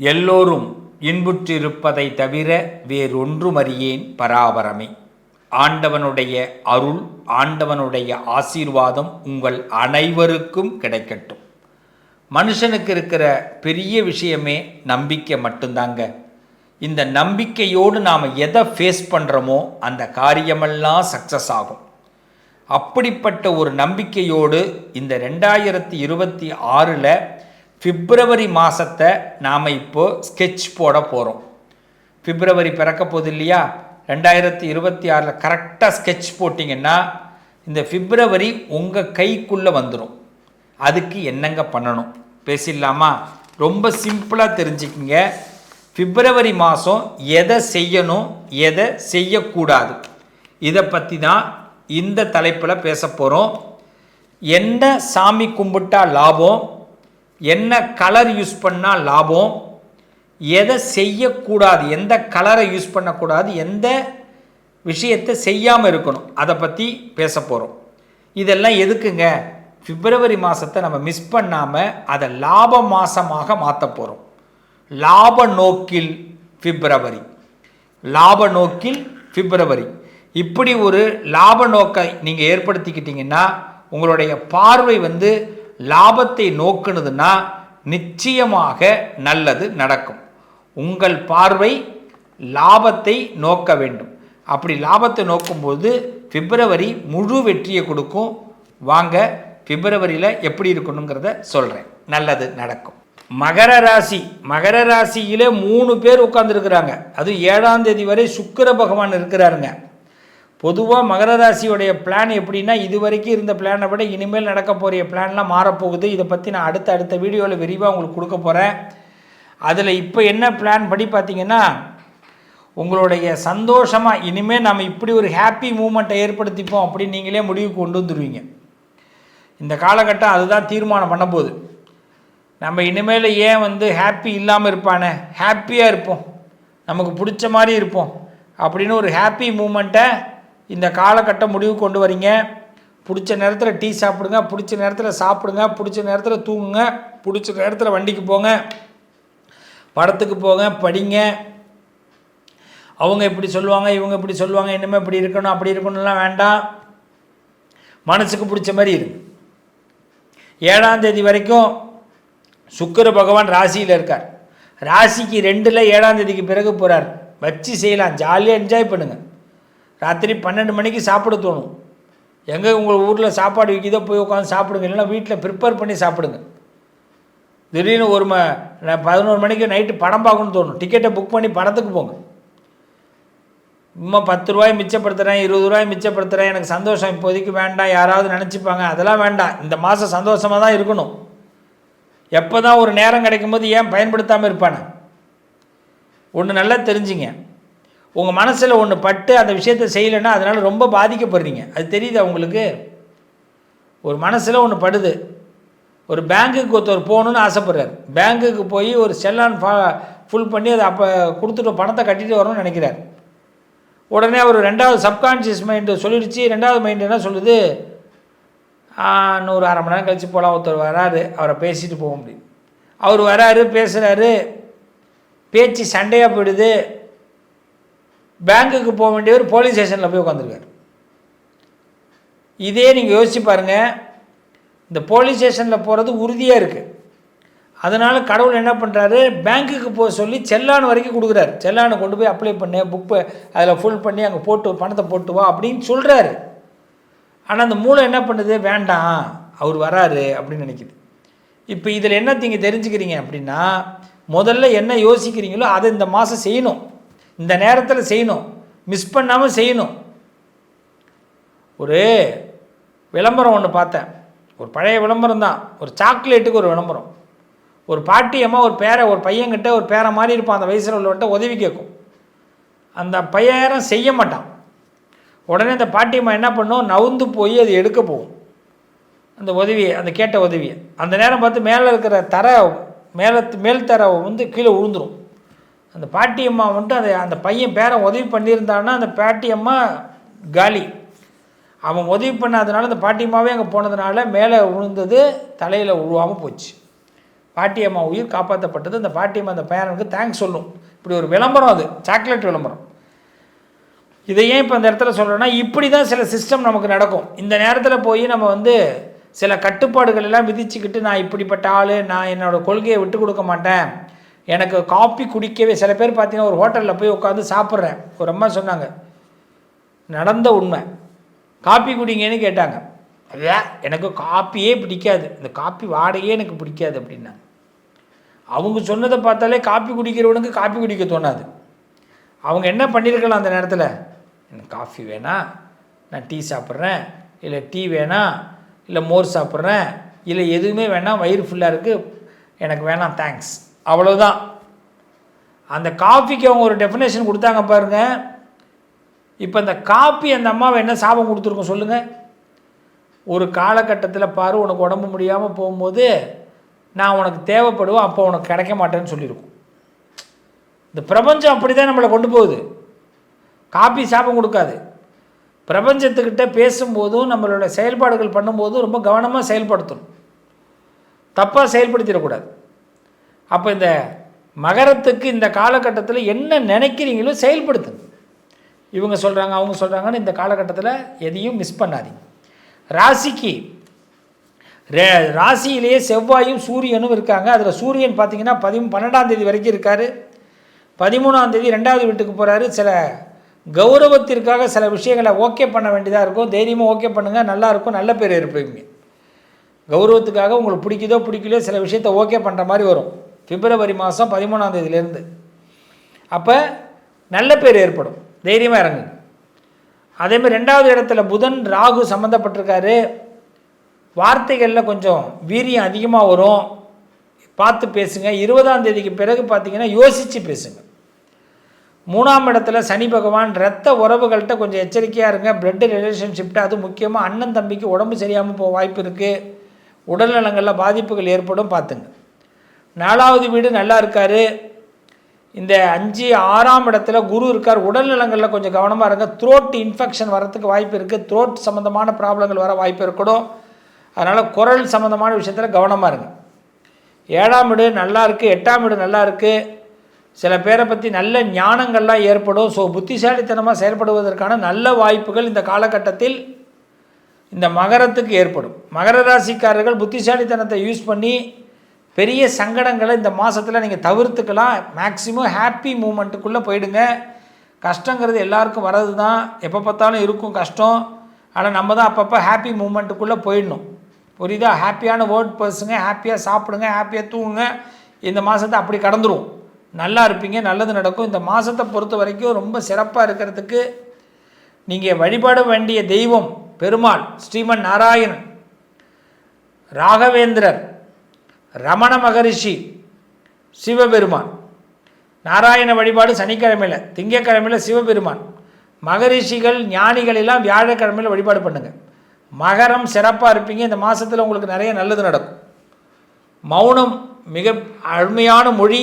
எல்லோரும் இன்புற்றிருப்பதை தவிர வேறொன்றுமறியேன் பராபரமே. ஆண்டவனுடைய அருள் ஆண்டவனுடைய ஆசீர்வாதம் உங்கள் அனைவருக்கும் கிடைக்கட்டும். மனுஷனுக்கு இருக்கிற பெரிய விஷயமே நம்பிக்கை மட்டும்தாங்க. இந்த நம்பிக்கையோடு நாம் எதை ஃபேஸ் பண்ணுறோமோ அந்த காரியமெல்லாம் சக்ஸஸ் ஆகும். அப்படிப்பட்ட ஒரு நம்பிக்கையோடு இந்த ரெண்டாயிரத்தி இருபத்தி ஆறில் பிப்ரவரி மாதத்தை நாம் இப்போது ஸ்கெட்ச் போட போகிறோம் பிப்ரவரி பிறக்க போகுது இல்லையா? ரெண்டாயிரத்தி இருபத்தி ஆறில் கரெக்டாக ஸ்கெட்ச் போட்டிங்கன்னா இந்த பிப்ரவரி உங்கள் கைக்குள்ளே வந்துடும் அதுக்கு என்னங்க பண்ணணும்? பேசிடலாமா? ரொம்ப சிம்பிளாக தெரிஞ்சுக்கிங்க. பிப்ரவரி மாதம் எதை செய்யணும் எதை செய்யக்கூடாது? இதை பற்றி தான் இந்த தலைப்பில் பேச போகிறோம் என்ன சாமி கும்பிட்டா லாபம்? என்ன கலர் யூஸ் பண்ணால் லாபம்? எதை செய்யக்கூடாது? எந்த கலரை யூஸ் பண்ணக்கூடாது? எந்த விஷயத்தை செய்யாமல் இருக்கணும்? அதை பற்றி பேச போகிறோம் இதெல்லாம் எதுக்குங்க? பிப்ரவரி மாதத்தை நம்ம மிஸ் பண்ணாமல் அதை லாப மாதமாக மாற்ற போகிறோம் லாப நோக்கில் பிப்ரவரி. லாப நோக்கில் பிப்ரவரி. இப்படி ஒரு லாப நோக்கை நீங்கள் ஏற்படுத்திக்கிட்டிங்கன்னா உங்களுடைய பார்வை வந்து லாபத்தை நோக்குனதுன்னா நிச்சயமாக நல்லது நடக்கும். உங்கள் பார்வை லாபத்தை நோக்க வேண்டும். அப்படி லாபத்தை நோக்கும்போது பிப்ரவரி முழு வெற்றியை கொடுக்கும். வாங்க பிப்ரவரியில் எப்படி இருக்கணுங்கிறத சொல்கிறேன் நல்லது நடக்கும். மகர ராசி மகர ராசியிலே மூணு பேர் உட்காந்துருக்குறாங்க அதுவும் ஏழாம் தேதி வரை சுக்கர பகவான் இருக்கிறாருங்க. பொதுவாக மகர ராசியோடைய பிளான் எப்படின்னா இது வரைக்கும் இருந்த பிளானை விட இனிமேல் நடக்க போகிற பிளான்லாம் மாறப்போகுது. இதை பற்றி நான் அடுத்த அடுத்த வீடியோவில் விரிவாக உங்களுக்கு கொடுக்க போகிறேன் அதில் இப்போ என்ன பிளான் படி பார்த்தீங்கன்னா உங்களுடைய சந்தோஷமாக இனிமேல் நம்ம இப்படி ஒரு ஹாப்பி மூமெண்ட்டை ஏற்படுத்திப்போம் அப்படின்னு நீங்களே முடிவு கொண்டு வந்துடுவீங்க இந்த காலகட்டம் அதுதான் தீர்மானம் பண்ண போகுது. நம்ம இனிமேல் ஏன் வந்து ஹாப்பி இல்லாமல் இருப்பானே? ஹாப்பியாக இருப்போம். நமக்கு பிடிச்ச மாதிரி இருப்போம். அப்படின்னு ஒரு ஹாப்பி மூமெண்ட்டை இந்த காலகட்டம் முடிவு கொண்டு வரீங்க. பிடிச்ச நேரத்தில் டீ சாப்பிடுங்க பிடிச்ச நேரத்தில் சாப்பிடுங்க பிடிச்ச நேரத்தில் தூங்குங்க பிடிச்ச நேரத்தில் வண்டிக்கு போங்க படத்துக்கு போங்க படிங்க. அவங்க இப்படி சொல்லுவாங்க இவங்க இப்படி சொல்லுவாங்க இனிமேல் இப்படி இருக்கணும் அப்படி இருக்கணும்லாம் வேண்டாம். மனசுக்கு பிடிச்ச மாதிரி இருக்கு ஏழாம் தேதி வரைக்கும் சுக்கிர பகவான் ராசியில் இருக்கார். ராசிக்கு ரெண்டில் ஏழாம் தேதிக்கு பிறகு போகிறார் வச்சு செய்யலாம். ஜாலியாக என்ஜாய் பண்ணுங்கள் ராத்திரி பன்னெண்டு மணிக்கு சாப்பிட தோணும். எங்கே உங்கள் ஊரில் சாப்பாடு விற்கிதோ போய் உட்காந்து சாப்பிடுங்க. இல்லைன்னா வீட்டில் ப்ரிப்பேர் பண்ணி சாப்பிடுங்க. திடீர்னு ஒரு ம பதினோரு மணிக்கு நைட்டு படம் பார்க்கணும்னு தோணும். டிக்கெட்டை புக் பண்ணி படத்துக்கு போங்க. இம்மா பத்து ரூபாய் மிச்சப்படுத்துகிறேன் இருபது ரூபாய் மிச்சப்படுத்துகிறேன் எனக்கு சந்தோஷம். இப்போதைக்கு வேண்டாம் யாராவது நினச்சிப்பாங்க. அதெல்லாம் வேண்டாம். இந்த மாதம் சந்தோஷமாக தான் இருக்கணும். எப்போ தான் ஒரு நேரம் கிடைக்கும் போது ஏன் பயன்படுத்தாமல் இருப்பானே? ஒன்று நல்லா தெரிஞ்சுங்க. உங்கள் மனசில் ஒன்று பட்டு அந்த விஷயத்தை செய்யலைன்னா அதனால் ரொம்ப பாதிக்கப்படுறீங்க. அது தெரியுதா உங்களுக்கு? ஒரு மனசில் ஒன்று படுது. ஒரு பேங்க்குக்கு ஒருத்தர் போகணுன்னு ஆசைப்படுறார். பேங்க்குக்கு போய் ஒரு செல்லான் ஃபா ஃபுல் பண்ணி அதை அப்போ கொடுத்துட்டு பணத்தை கட்டிட்டு வரணும்னு நினைக்கிறார். உடனே அவர் ரெண்டாவது சப்கான்ஷியஸ் மைண்டு சொல்லிடுச்சு. ரெண்டாவது மைண்டு என்ன சொல்லுது? இன்னொரு இன்னும் ஒரு அரை மணி நேரம் கழித்து போகலாம் ஒருத்தர் வராரு. அவரை பேசிட்டு போக முடியும் அவர் வராரு பேசுகிறாரு பேச்சு சண்டையாக போயிடுது. பேங்க்குக்கு போக வேண்டியவர் போலீஸ் ஸ்டேஷனில் போய் உட்காந்துருக்கார் இதே நீங்கள் யோசிச்சு பாருங்கள் இந்த போலீஸ் ஸ்டேஷனில் போகிறது உறுதியாக இருக்குது அதனால் கடவுள் என்ன பண்ணுறாரு பேங்க்குக்கு போக சொல்லி செல்லான் வரைக்கும் கொடுக்குறாரு. செல்லானை கொண்டு போய் அப்ளை பண்ணு புக் அதில் ஃபுல் பண்ணி அங்கே போட்டு பணத்தை போட்டு வா அப்படின்னு சொல்கிறாரு ஆனால் அந்த மூளை என்ன பண்ணுது? வேண்டாம் அவர் வராரு அப்படின்னு நினைக்குது. இப்போ இதில் என்ன நீங்கள் தெரிஞ்சுக்கிறீங்க அப்படின்னா முதல்ல என்ன யோசிக்கிறீங்களோ அதை இந்த மாதம் செய்யணும். இந்த நேரத்தில் செய்யணும். மிஸ் பண்ணாமல் செய்யணும். ஒரு விளம்பரம் ஒன்று பார்த்தேன். ஒரு பழைய விளம்பரம் தான். ஒரு சாக்லேட்டுக்கு ஒரு விளம்பரம். ஒரு பாட்டியம்மா ஒரு பேரை ஒரு பையன்கிட்ட ஒரு பேரை மாதிரி இருப்பான். அந்த வயசில் உள்ளவன்ட்ட உதவி கேட்கும். அந்த பையன் செய்ய மாட்டான். உடனே அந்த பாட்டியம்மா என்ன பண்ணும்? நவுந்து போய் அது எடுக்க போகும். அந்த உதவியை அந்த கேட்ட உதவியை. அந்த நேரம் பார்த்து மேலே இருக்கிற தர மேலே மேல் தர வந்து கீழே விழுந்துடும் அந்த பாட்டியம்மா வந்துட்டு அந்த அந்த பையன் பேரை உதவி பண்ணியிருந்தான்னா அந்த பாட்டியம்மா காலி. அவன் உதவி பண்ணாதனால அந்த பாட்டியம்மாவே அங்கே போனதுனால மேலே விழுந்தது தலையில் உழுவாமல் போச்சு. பாட்டியம்மா உயிர் காப்பாற்றப்பட்டது அந்த பாட்டியம்மா அந்த பையனுக்கு தேங்க்ஸ் சொல்லும். இப்படி ஒரு விளம்பரம் அது சாக்லேட் விளம்பரம். இதை ஏன் இப்போ அந்த இடத்துல சொல்கிறேன்னா இப்படி தான் சில சிஸ்டம் நமக்கு நடக்கும். இந்த நேரத்தில் போய் நம்ம வந்து சில கட்டுப்பாடுகள் எல்லாம் விதிச்சுக்கிட்டு நான் இப்படிப்பட்ட ஆள் நான் என்னோடய கொள்கையை விட்டு கொடுக்க மாட்டேன். எனக்கு காப்பி குடிக்கவே சில பேர் பார்த்தீங்கன்னா ஒரு ஹோட்டலில் போய் உட்காந்து சாப்பிட்றேன். ஒரு அம்மா சொன்னாங்க நடந்த உண்மை. காப்பி குடிங்கன்னு கேட்டாங்க. ஐயா எனக்கு காப்பியே பிடிக்காது. இந்த காப்பி வாடகையே எனக்கு பிடிக்காது அப்படின்னாங்க. அவங்க சொன்னதை பார்த்தாலே காப்பி குடிக்கிறவனுக்கு காப்பி குடிக்க தோணாது. அவங்க என்ன பண்ணியிருக்கலாம் அந்த நேரத்தில்? எனக்கு காஃபி வேணாம் நான் டீ சாப்பிட்றேன். இல்லை டீ வேணாம் இல்லை மோர் சாப்பிட்றேன். இல்லை எதுவுமே வேணாம் வயிறு ஃபுல்லாக இருக்குது எனக்கு வேணாம் தேங்க்ஸ் அவ்வளோதான் அந்த காஃபிக்கு அவங்க ஒரு டெஃபினேஷன் கொடுத்தாங்க பாருங்கள் இப்போ இந்த காப்பி அந்த அம்மாவை என்ன சாபம் கொடுத்துருக்கோம் சொல்லுங்கள் ஒரு காலகட்டத்தில் பாரு உனக்கு உடம்பு முடியாமல் போகும்போது நான் உனக்கு தேவைப்படுவேன் அப்போ உனக்கு கிடைக்க மாட்டேன்னு சொல்லியிருக்கும். இந்த பிரபஞ்சம் அப்படி தான் நம்மளை கொண்டு போகுது. காப்பி சாபம் கொடுக்காது. பிரபஞ்சத்துக்கிட்ட பேசும்போதும் நம்மளோட செயல்பாடுகள் பண்ணும்போதும் ரொம்ப கவனமாக செயல்படுத்தணும். தப்பாக செயல்படுத்திடக்கூடாது. அப்போ இந்த மகரத்துக்கு இந்த காலகட்டத்தில் என்ன நினைக்கிறீங்களோ செயல்படுத்துங்க. இவங்க சொல்கிறாங்க அவங்க சொல்கிறாங்கன்னு இந்த காலகட்டத்தில் எதையும் மிஸ் பண்ணாதீங்க. ராசிக்கு ரே ராசியிலேயே செவ்வாயும் சூரியனும் இருக்காங்க. அதில் சூரியன் பார்த்தீங்கன்னா பதி பன்னெண்டாம் தேதி வரைக்கும் இருக்கார். பதிமூணாம் தேதி ரெண்டாவது வீட்டுக்கு போகிறாரு சில கௌரவத்திற்காக சில விஷயங்களை ஓகே பண்ண வேண்டியதாக இருக்கும். தைரியமாக ஓகே பண்ணுங்கள் நல்லாயிருக்கும் நல்ல பேர் இருப்பீங்க கௌரவத்துக்காக உங்களுக்கு பிடிக்குதோ பிடிக்கலையோ சில விஷயத்த ஓகே பண்ணுற மாதிரி வரும். பிப்ரவரி மாதம் பதிமூணாம் தேதியிலேருந்து. அப்போ நல்ல பேர் ஏற்படும். தைரியமாக இறங்குங்க அதேமாதிரி ரெண்டாவது இடத்துல புதன் ராகு சம்மந்தப்பட்டிருக்காரு வார்த்தைகளில் கொஞ்சம் வீரியம் அதிகமாக வரும். பார்த்து பேசுங்க. இருபதாம் தேதிக்கு பிறகு பார்த்தீங்கன்னா யோசித்து பேசுங்க. மூணாம் இடத்துல சனி பகவான் ரத்த உறவுகள்கிட்ட கொஞ்சம் எச்சரிக்கையாக இருங்க. பிளட் ரிலேஷன்ஷிப்ட்டு அது முக்கியமாக அண்ணன் தம்பிக்கு உடம்பு சரியாமல் போக வாய்ப்பு இருக்குது உடல்நலங்களில் பாதிப்புகள் ஏற்படும் பார்த்துங்க. நாலாவது வீடு நல்லா இருக்கார். இந்த அஞ்சு ஆறாம் இடத்துல குரு இருக்கார். உடல் நலங்களில் கொஞ்சம் கவனமாக இருங்க. த்ரோட் இன்ஃபெக்ஷன் வரத்துக்கு வாய்ப்பு இருக்குது த்ரோட் சம்மந்தமான ப்ராப்ளங்கள் வர வாய்ப்பு இருக்கணும். அதனால் குரல் சம்மந்தமான விஷயத்தில் கவனமாக இருங்க. ஏழாம் வீடு நல்லா இருக்குது எட்டாம் வீடு நல்லா இருக்குது சில பேரை பற்றி நல்ல ஞானங்கள்லாம் ஏற்படும். ஸோ புத்திசாலித்தனமாக செயல்படுவதற்கான நல்ல வாய்ப்புகள் இந்த காலகட்டத்தில் இந்த மகரத்துக்கு ஏற்படும். மகர ராசிக்காரர்கள் புத்திசாலித்தனத்தை யூஸ் பண்ணி பெரிய சங்கடங்களை இந்த மாதத்தில் நீங்கள் தவிர்த்துக்கலாம். மேக்ஸிமம் ஹாப்பி மூமெண்ட்டுக்குள்ளே போயிடுங்க. கஷ்டங்கிறது எல்லாருக்கும் வர்றது தான் எப்போ பார்த்தாலும் இருக்கும் கஷ்டம். ஆனால் நம்ம தான் அப்பப்போ ஹாப்பி மூமெண்ட்டுக்குள்ளே போயிடணும். புரியுதா? ஹாப்பியான வேர்ட் பர்ஸுங்க ஹாப்பியாக சாப்பிடுங்க. ஹாப்பியாக தூங்குங்க. இந்த மாதத்தை அப்படி கடந்துரும். நல்லா இருப்பீங்க. நல்லது நடக்கும். இந்த மாதத்தை பொறுத்த வரைக்கும் ரொம்ப சிறப்பாக இருக்கிறதுக்கு நீங்கள் வழிபட வேண்டிய தெய்வம் பெருமாள் ஸ்ரீமன் நாராயணன். ராகவேந்திரர். ரமண மகரிஷி சிவபெருமான். நாராயண வழிபாடு சனிக்கிழமையில் திங்கக்கிழமையில் சிவபெருமான். மகரிஷிகள் ஞானிகள் எல்லாம் வியாழக்கிழமையில் வழிபாடு பண்ணுங்கள் மகரம் சிறப்பாக இருப்பீங்க. இந்த மாதத்தில் உங்களுக்கு நிறைய நல்லது நடக்கும். மௌனம் மிக அருமையான மொழி.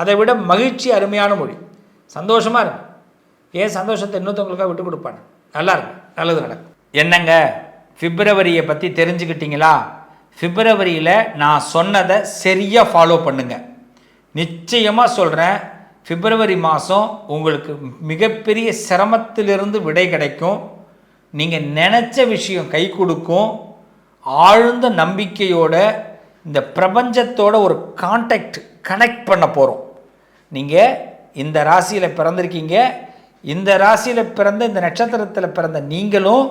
அதை விட மகிழ்ச்சி அருமையான மொழி. சந்தோஷமாக இருக்கும் ஏன் சந்தோஷத்தை இன்னொருத்தவங்களுக்காக விட்டு கொடுப்பாங்க? நல்லா இருக்கும் நல்லது நடக்கும். என்னங்க? பிப்ரவரியை பற்றி தெரிஞ்சுக்கிட்டீங்களா? பிப்ரவரியில் நான் சொன்னதை சரியாக ஃபாலோ பண்ணுங்க. நிச்சயமாக சொல்கிறேன் பிப்ரவரி மாதம் உங்களுக்கு மிகப்பெரிய சிரமத்திலிருந்து விடை கிடைக்கும். நீங்கள் நினச்ச விஷயம் கை கொடுக்கும். ஆழ்ந்த நம்பிக்கையோட இந்த பிரபஞ்சத்தோட ஒரு கான்டாக்ட் கனெக்ட் பண்ண போகிறோம் நீங்கள் இந்த ராசியில் பிறந்திருக்கீங்க. இந்த ராசியில் பிறந்த இந்த நட்சத்திரத்தில் பிறந்த நீங்களும்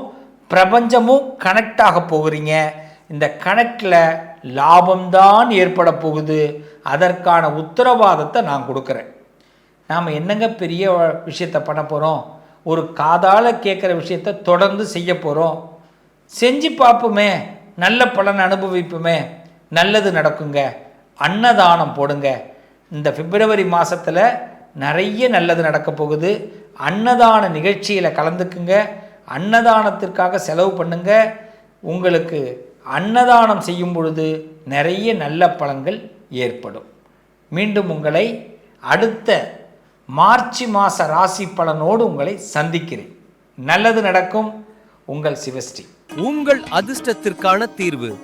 பிரபஞ்சமும் கனெக்ட் ஆக போகிறீங்க. இந்த கணக்கில் லாபம்தான் ஏற்பட போகுது. அதற்கான உத்தரவாதத்தை நான் கொடுக்குறேன். நாம் என்னங்க பெரிய விஷயத்தை பண்ண போகிறோம் ஒரு காதால் கேட்குற விஷயத்த தொடர்ந்து செய்ய போகிறோம் செஞ்சு பார்ப்போமே. நல்ல பலன் அனுபவிப்போமே. நல்லது நடக்குங்க. அன்னதானம் போடுங்க. இந்த பிப்ரவரி மாதத்தில் நிறைய நல்லது நடக்க போகுது. அன்னதான நிகழ்ச்சியில் கலந்துக்குங்க. அன்னதானத்திற்காக செலவு பண்ணுங்க. உங்களுக்கு அன்னதானம் செய்யும் பொழுது நிறைய நல்ல பலன்கள் ஏற்படும். மீண்டும் உங்களை அடுத்த மார்ச் மாத ராசி பலனோடு உங்களை சந்திக்கிறேன். நல்லது நடக்கும். உங்கள் சிவஸ்ரீ. உங்கள் அதிர்ஷ்டத்திற்கான தீர்வு.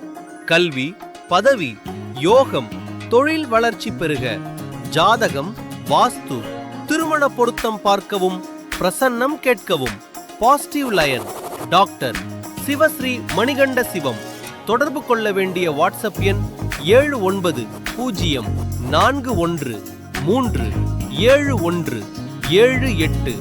கல்வி பதவி யோகம் தொழில் வளர்ச்சி பெருக. ஜாதகம் வாஸ்து திருமண பொருத்தம் பார்க்கவும் பிரசன்னம் கேட்கவும். Positive line. Doctor Sivasri Manikanda Sivam. தொடர்பு கொள்ள வேண்டிய வாட்ஸ்அப் எண் ஏழு ஒன்பது பூஜ்ஜியம் நான்கு ஒன்று மூன்று ஏழு ஒன்று ஏழு எட்டு.